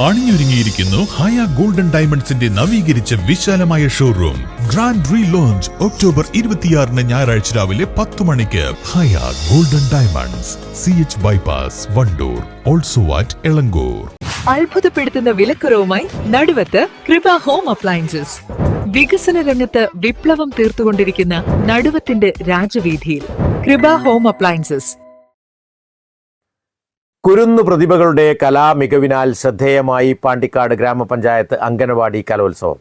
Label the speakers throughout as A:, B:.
A: അണിഞ്ഞൊരുങ്ങിയിരിക്കുന്നു ഹയ golden ഡയമണ്ട്സിന്റെ നവീകരിച്ച വിശാലമായ showroom. Grand relaunch October ഇരുപത്തിയാറിന് ഞായറാഴ്ച രാവിലെ പത്ത് മണിക്ക്. Haya golden diamonds. C H bypass Wandoor. Also at Elankur.
B: അത്ഭുതപ്പെടുത്തുന്ന വിലക്കുറവുമായി നടുവത്ത് കൃപ ഹോം അപ്ലയൻസസ്. വികസന രംഗത്ത് വിപ്ലവം തീർത്തുകൊണ്ടിരിക്കുന്ന നടുവത്തിന്റെ രാജവീതിയിൽ കൃപ ഹോം അപ്ലയൻസസ്.
C: കുരുന്നു പ്രതിഭകളുടെ കലാമികവിനാൽ ശ്രദ്ധേയമായി പാണ്ടിക്കാട് ഗ്രാമപഞ്ചായത്ത് അംഗനവാടി കലോത്സവം.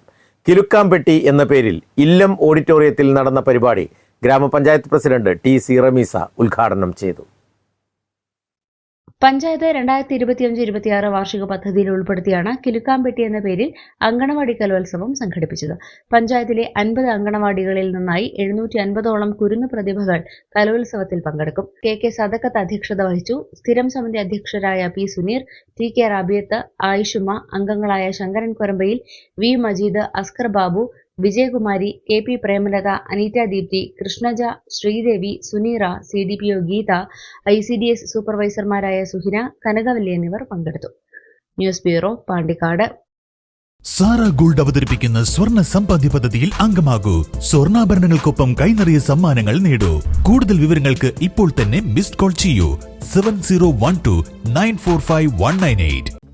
C: കിലുക്കാംപെട്ടി എന്ന പേരിൽ ഇല്ലം ഓഡിറ്റോറിയത്തിൽ നടന്ന പരിപാടി ഗ്രാമപഞ്ചായത്ത് പ്രസിഡന്റ് ടി സി റമീസ ഉദ്ഘാടനം ചെയ്തു.
D: പഞ്ചായത്ത് രണ്ടായിരത്തി ഇരുപത്തിയഞ്ച് ഇരുപത്തിയാറ് വാർഷിക പദ്ധതിയിൽ ഉൾപ്പെടുത്തിയാണ് കിലുക്കാമ്പെട്ടി എന്ന പേരിൽ അങ്കണവാടി കലോത്സവം സംഘടിപ്പിച്ചത്. പഞ്ചായത്തിലെ അൻപത് അങ്കണവാടികളിൽ നിന്നായി എഴുന്നൂറ്റി അൻപതോളം കുരുന്നു പ്രതിഭകൾ കലോത്സവത്തിൽ പങ്കെടുക്കും. കെ കെ സദക്കത്ത് അധ്യക്ഷത വഹിച്ചു. സ്ഥിരം സമിതി അധ്യക്ഷരായ P Suneer T K Rabiyath Ayishuma അംഗങ്ങളായ Sankaran Korambayil V Majeed Askar Babu Vijayakumari A P Premalatha Aneeta Deepthi Krishnaja Sreedevi Suneera C D P O Geetha I C D S സൂപ്പർവൈസർമാരായ Suhina Kanakavalli എന്നിവർ പങ്കെടുത്തു. News bureau Pandikkad.
A: Sara gold അവതരിപ്പിക്കുന്ന സ്വർണ സമ്പാദ്യ പദ്ധതിയിൽ അംഗമാകൂ. സ്വർണാഭരണങ്ങൾക്കൊപ്പം കൈനിറിയ സമ്മാനങ്ങൾ നേടൂ. കൂടുതൽ വിവരങ്ങൾക്ക് ഇപ്പോൾ തന്നെ മിസ്ഡ് കോൾ ചെയ്യൂ. Seven zero one two nine four five one nine eight.